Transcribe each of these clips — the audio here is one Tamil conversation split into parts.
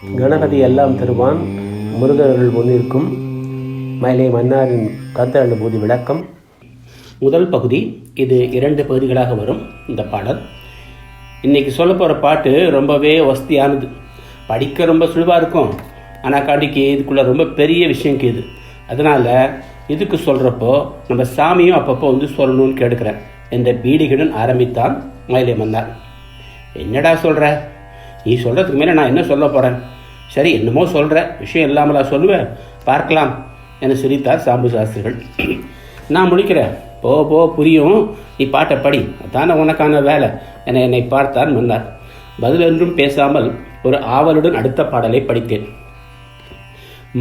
கணபதி எல்லாம் தருவான். முருகர்கள் முன்னிற்கும். மயிலை மன்னாரின் கருத்த அனுபூதி விளக்கம். முதல் பகுதி இது இரண்டு பகுதிகளாக வரும். இந்த பாடல். இன்னைக்கு சொல்ல போகிற பாட்டு ரொம்பவே வசதியானது. படிக்க ரொம்ப சுழுவாக இருக்கும். ஆனால் காட்டிக்கு இதுக்குள்ள ரொம்ப பெரிய விஷயம் கேது. அதனால் இதுக்கு சொல்கிறப்போ நம்ம சாமியும் அப்பப்போ வந்து சொல்லணும்னு கேட்குறேன் என்ற பீடிகளுடன் ஆரம்பித்தான் மயிலை மன்னார். என்னடா சொல்கிற நீ சொல்கிறதுக்கு மேலே நான் என்ன சொல்ல போகிறேன் சரி என்னமோ சொல்கிற விஷயம் இல்லாமலா சொல்லுவேன் பார்க்கலாம். என சிரித்தார் சாம்பு சாஸ்திரிகள். நான் முடிக்கிறேன் போ போ புரியும். நீ பாட்டை படி. அதான உனக்கான வேலை? என என்னை பார்த்தார் மன்னார். பதிலென்றும் பேசாமல் ஒரு ஆவலுடன் அடுத்த பாடலை படித்தேன்.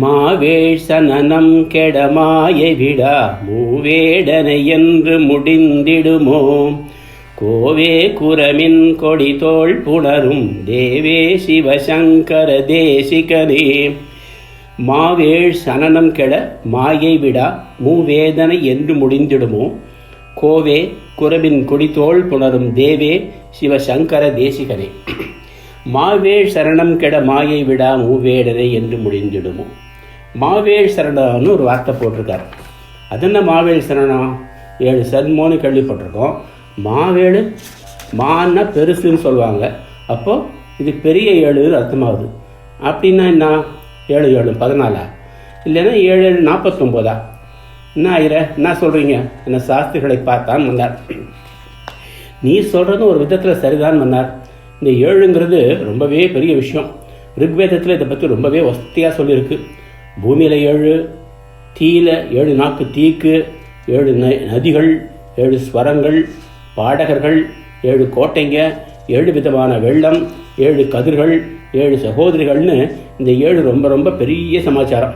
மாவேள் கெடமாய விடா மூவேடனை என்று முடிந்திடுமோ? கோவே குரமின் கொடி தோல் புணரும். தேவே சிவசங்கர தேசிகனே. மாவேள் சனனம் கெட மாயை விடா. மூவேதனை என்று முடிந்திடுமோ? கோவே குரவின் கொடித்தோள் புணரும். தேவே சிவசங்கர தேசிகனே. மாவேள் சரணம் கெட மாயை விடா. மூவேடனை என்று முடிந்திடுமோ? மாவேள் சரணம்னு ஒரு வார்த்தை போட்டிருக்கார். அது என்ன மாவேள் சரணம்? ஏழு சன்மோன்னு கேள்விப்பட்டிருக்கோம். மாவேழு மான்னா பெருசுன்னு சொல்லுவாங்க. அப்போது இது பெரிய ஏழுன்னு அர்த்தமாகுது. அப்படின்னா என்ன? ஏழு ஏழு பதினாலா? இல்லைன்னா ஏழு ஏழு நாற்பத்தொம்போதா? என்ன ஆயிர என்ன சொல்கிறீங்க என்ன சாஸ்திரிகளை பார்த்தான் வந்தார். நீ சொல்கிறது ஒரு விதத்தில் சரிதான் மன்னார் இந்த ஏழுங்கிறது ரொம்பவே பெரிய விஷயம். ரிக்வேதத்தில் இதை பற்றி ரொம்பவே வசதியாக சொல்லியிருக்கு. பூமியில் ஏழு தீயில ஏழு நாக்கு தீக்கு ஏழு ந நதிகள் ஏழு ஸ்வரங்கள் பாடகர்கள் ஏழு கோட்டைங்க ஏழு விதமான வெள்ளம் ஏழு கதிர்கள் ஏழு சகோதரிகள்னு இந்த ஏழு ரொம்ப ரொம்ப பெரிய சமாச்சாரம்.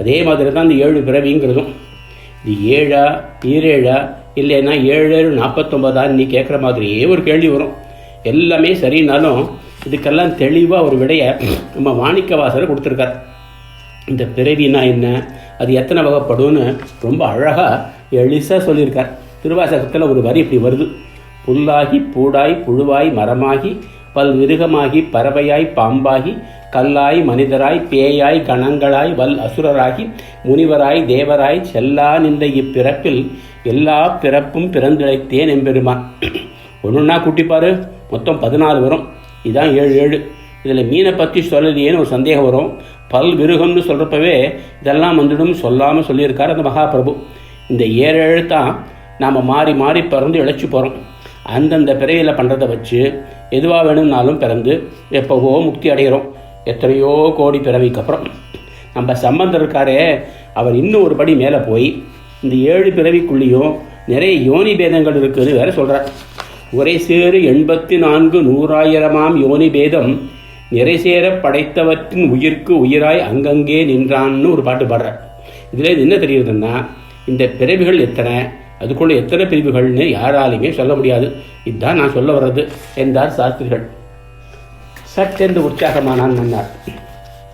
அதே மாதிரி தான் இந்த ஏழு பிறவிங்கிறதும். இது ஏழா ஈரேழா இல்லைன்னா ஏழு ஏழு நாற்பத்தொம்பதா நீ கேட்குற மாதிரியே ஒரு கேள்வி வரும். எல்லாமே சரினாலும் இதுக்கெல்லாம் தெளிவாக ஒரு விடையை நம்ம மாணிக்கவாசர் கொடுத்துருக்கார். இந்த பிறவினா என்ன அது எத்தனை வகைப்படும்னு ரொம்ப அழகாக எளிசாக சொல்லியிருக்கார். திருவாசகத்தில் ஒரு வரி இப்படி வருது. புல்லாகி பூடாய் புழுவாய் மரமாகி பல் மிருகமாகி பறவையாய் பாம்பாகி கல்லாய் மனிதராய் பேயாய் கணங்களாய் வல் அசுரராகி முனிவராய் தேவராய் செல்லா நின்ற இப்பிறப்பில் எல்லா பிறப்பும் பிறந்திழைத்தேன் எம்பெருமான். ஒன்றுன்னா கூட்டிப்பாரு மொத்தம் பதினாலு வரும். இதான் ஏழு ஏழு. இதில் மீனை பற்றி சொல்லலையேன்னு ஒரு சந்தேகம் வரும். பல் மிருகம்னு சொல்கிறப்பவே இதெல்லாம் வந்துடும் சொல்லாமல் சொல்லியிருக்கார் அந்த மகாபிரபு. இந்த ஏழு தான் நாம் மாறி மாறி பிறந்து இழைச்சி போகிறோம் அந்தந்த பிறவியில் பண்ணுறதை வச்சு எதுவாக வேணும்னாலும் பிறந்து எப்போவோ முக்தி அடைகிறோம். எத்தனையோ கோடி பிறவிக்கு அப்புறம். நம்ம சம்பந்தம் இருக்காரே அவர் இன்னும் ஒரு படி மேலே போய் இந்த ஏழு பிறவிக்குள்ளேயும் நிறைய யோனி பேதங்கள் இருக்குது வேற சொல்கிறார் ஒரே சேரு எண்பத்தி நான்கு நூறாயிரமாம் யோனி பேதம். நிறை சேர படைத்தவற்றின் உயிர்க்கு உயிராய் அங்கங்கே நின்றான்னு ஒரு பாட்டு பாடுறார். இதில் என்ன தெரியுதுன்னா இந்த பிறவிகள் எத்தனை? அதுக்குள்ள எத்தனை பிரிவுகள்னு யாராலையுமே சொல்ல முடியாது. இதுதான் நான் சொல்ல வர்றது என்றார் சாஸ்திரிகள். சட்டென்று உற்சாகமானான் மன்னார்.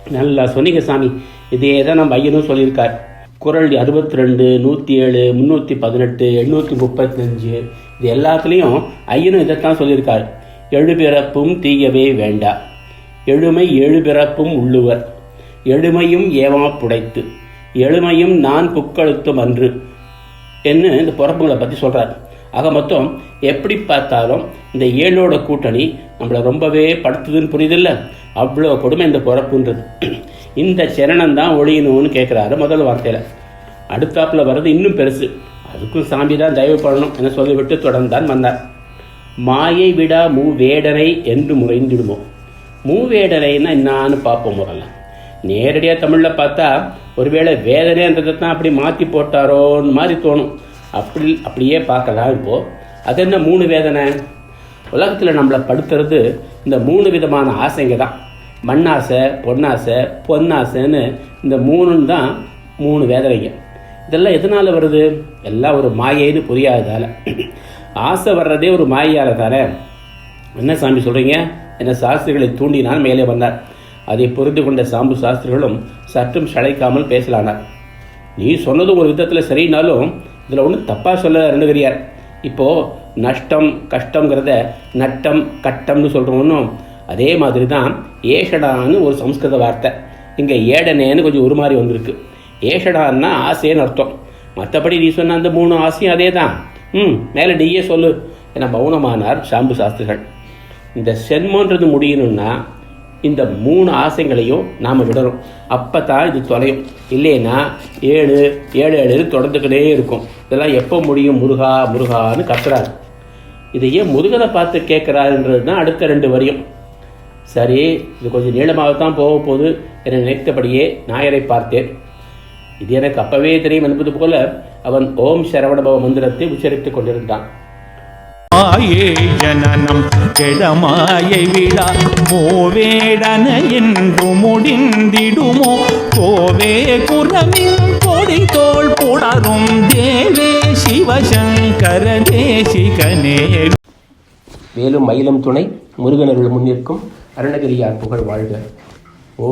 நல்லா சொன்னீங்க சாமி இதே தான் நம்ம ஐயனும் சொல்லியிருக்கார். குரல் அறுபத்தி ரெண்டு நூற்றி ஏழு முந்நூற்றி பதினெட்டு எண்ணூற்றி முப்பத்தஞ்சு இது எல்லாத்துலேயும் ஐயனும் இதைத்தான் சொல்லியிருக்கார். எழுபிறப்பும் தீயவே வேண்டா. எழுமை எழுபிறப்பும் உள்ளுவர். எழுமையும் ஏமா புடைத்து. எழுமையும் நான் புக்களுத்தும் அன்று. என்று இந்த பிறப்புகளை பற்றி சொல்கிறாரு ஆக மொத்தம் எப்படி பார்த்தாலும் இந்த ஏழோட கூட்டணி நம்மளை ரொம்பவே படுத்துதுன்னு புரியுதில்ல? அவ்வளோ கொடுமை இந்த பிறப்புன்றது. இந்த சரணம் தான் ஒழியணும்னு கேட்குறாரு முதல் வார்த்தையில். அடுத்தாப்பில் வர்றது இன்னும் பெருசு. அதுக்கும் சாமி தான் தயவு பண்ணணும் என சொல்லிவிட்டு தொடர்ந்தான் வந்தார். மாயை விடா மூவேடரை என்று முறைந்துடுவோம் மூவேடரைன்னா என்னான்னு பார்ப்போம் முதல்ல. நேரடியாக தமிழில் பார்த்தா ஒருவேளை வேதனைன்றதை தான் அப்படி மாற்றி போட்டாரோன்னு மாதிரி தோணும். அப்படி அப்படியே பார்க்கலாம் இப்போது அது என்ன மூணு வேதனை? உலகத்தில் நம்மளை படுத்துறது இந்த மூணு விதமான ஆசைங்க தான் மண்ணாசை பொன்னாசை பொன்னாசைன்னு இந்த மூணுன்னு தான் மூணு வேதனைங்க. இதெல்லாம் எதனால் வருது? எல்லாம் ஒரு மாயைன்னு புரியாததால். ஆசை வர்றதே ஒரு மாயால் தானே என்ன சாமி சொல்கிறீங்க என்ன சாஸ்திரிகளை தூண்டினால் மேலே வந்தார். அதை புரிந்து கொண்ட சாம்பு சாஸ்திரிகளும் சற்றும் சளைக்காமல் பேசலானார். நீ சொன்னது ஒரு விதத்தில் சரினாலும் இதில் ஒன்றும் தப்பாக சொல்ல அருணகிரியார். இப்போது நஷ்டம் கஷ்டங்கிறத நட்டம் கட்டம்னு சொல்கிறோம் அதே மாதிரி தான் ஏஷடான்னு ஒரு சம்ஸ்கிருத வார்த்தை. இங்கே ஏடனேன்னு கொஞ்சம் ஒரு மாதிரி வந்திருக்கு. ஏஷடான்னா ஆசைன்னு அர்த்தம். மற்றபடி நீ சொன்ன அந்த மூணு ஆசையும் அதே தான் ம் மேலே நீயே சொல்லு. என மௌனமானார் சாம்பு சாஸ்திரிகள். இந்த சென்மன்றது முடியணும்னா இந்த மூணு ஆசைங்களையும் நாம் விடணும் அப்போ தான் இது தொலையும். இல்லைன்னா ஏழு ஏழு ஏழு தொடர்ந்துக்கிட்டே இருக்கும். இதெல்லாம் எப்போ முடியும்? முருகா முருகான்னு கத்துறாரு. இதை ஏன் முருகனை பார்த்து கேட்குறாருன்றது தான் அடுத்த ரெண்டு வரியும். சரி இது கொஞ்சம் நீளமாகத்தான் போக போகுது. என நினைத்தபடியே நாயரை பார்த்தேன். இது எனக்கு அப்பவே தெரியும் என்பது போல அவன் ஓம் சரவணபவ மந்திரத்தை உச்சரித்துக் கொண்டிருந்தான். மாயே ஜனனம் கெடமாயை விழா மூவேடன என்று முடிந்திடுமோ? கோவே குரமின் கொடி தோல் புடரும் தேவே சிவசங்கர தேசிகனே வேலும் மயிலும் துணை முருகனருள் முன்னிற்கும் அருணகிரியார் புகழ் வாழ்க. ஓ